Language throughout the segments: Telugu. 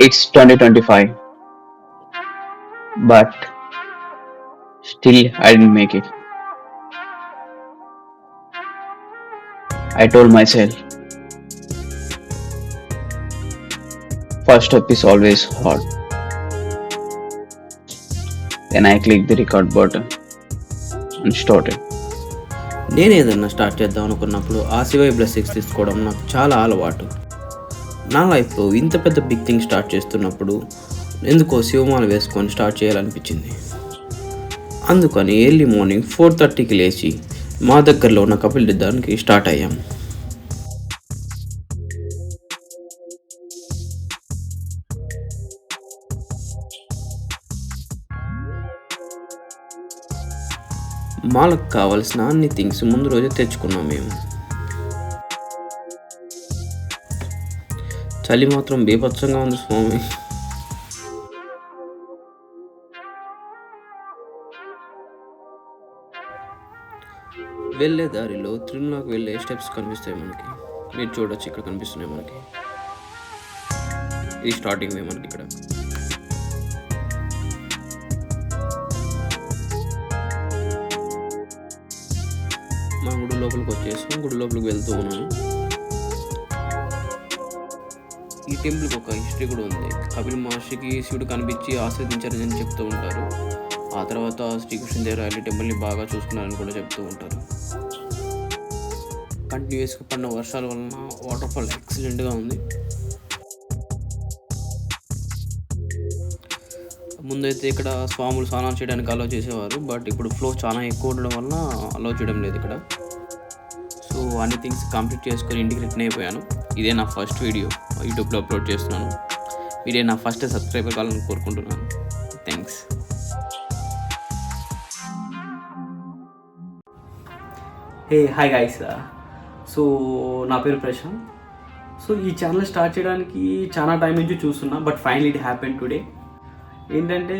it's 2025 but still i didn't make it i told myself first step is always hard then i clicked the record button and started నేను ఏదన్నా స్టార్ట్ చేద్దాం అనుకున్నప్పుడు ఆసివై బ్లెస్సింగ్స్ తీసుకోవడం నాకు చాలా అలవాటు నా లైఫ్లో ఇంత పెద్ద బిగ్ థింగ్ స్టార్ట్ చేస్తున్నప్పుడు ఎందుకో శివమాల వేసుకొని స్టార్ట్ చేయాలనిపించింది. అందుకని ఎర్లీ మార్నింగ్ ఫోర్ థర్టీకి లేచి మా దగ్గరలో ఉన్న కపిల్ దానికి స్టార్ట్ అయ్యాం. మాలకు కావాల్సిన అన్ని థింగ్స్ ముందు రోజే తెచ్చుకున్నాం మేము. చలి మాత్రం బీభత్సంగా ఉంది స్వామి. వెళ్ళే దారిలో తిరుమలకు వెళ్ళే స్టెప్స్ కనిపిస్తాయి మనకి. మీరు చూడొచ్చు ఇక్కడ కనిపిస్తున్నాయి మనకి. ఇది స్టార్టింగ్ వే మనకి ఇక్కడ. మనం గుడి లోపలికి వచ్చేసి గుడి లోపలికి వెళ్తూ ఉన్నాము. ఈ టెంపుల్కి ఒక హిస్టరీ కూడా ఉంది. కపిల్ మహర్షికి శివుడు కనిపించి ఆస్వాదించారని చెప్తూ ఉంటారు. ఆ తర్వాత శ్రీకృష్ణదేవరాయలు టెంపుల్ని బాగా చూసుకున్నారని కూడా చెప్తూ ఉంటారు. కంటిన్యూస్గా పడిన వర్షాల వలన వాటర్ ఫాల్ ఎక్సలెంట్గా ఉంది. ముందైతే ఇక్కడ స్వాములు స్నానాలు చేయడానికి అలో చేసేవారు. బట్ ఇప్పుడు ఫ్లో చాలా ఎక్కువ ఉండడం వలన అలో చేయడం లేదు ఇక్కడ. సో అన్ని థింగ్స్ కంప్లీట్ చేసుకొని ఇంటికి రిటర్న్ అయిపోయాను. ఇదే నా ఫస్ట్ వీడియో. యూట్యూబ్లో అప్లోడ్ చేస్తున్నాను. మీరే నా ఫస్ట్ సబ్స్క్రైబర్ కావాలని కోరుకుంటున్నాను. Thanks hey hi guys so నా పేరు ప్రశాంత్. సో ఈ ఛానల్ స్టార్ట్ చేయడానికి చాలా టైం నుంచి చూస్తున్నా but final it happen today ఏంటంటే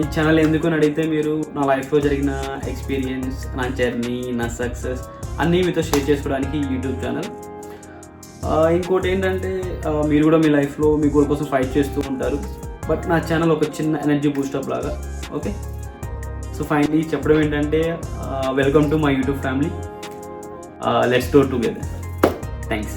ఈ ఛానల్ ఎందుకు అని అడిగితే మీరు నా లైఫ్లో జరిగిన ఎక్స్పీరియన్స్ నా జర్నీ నా సక్సెస్ అన్నీ మీతో షేర్ చేసుకోవడానికి యూట్యూబ్ ఛానల్ ఇంకోటి ఏంటంటే మీరు కూడా మీ లైఫ్లో మీ గోల్ కోసం ఫైట్ చేస్తూ ఉంటారు. బట్ నా ఛానల్ ఒక చిన్న ఎనర్జీ బూస్టప్ లాగా ఓకే? సో ఫైనలీ చెప్పడం ఏంటంటే welcome to my YouTube family. Let's do together. Thanks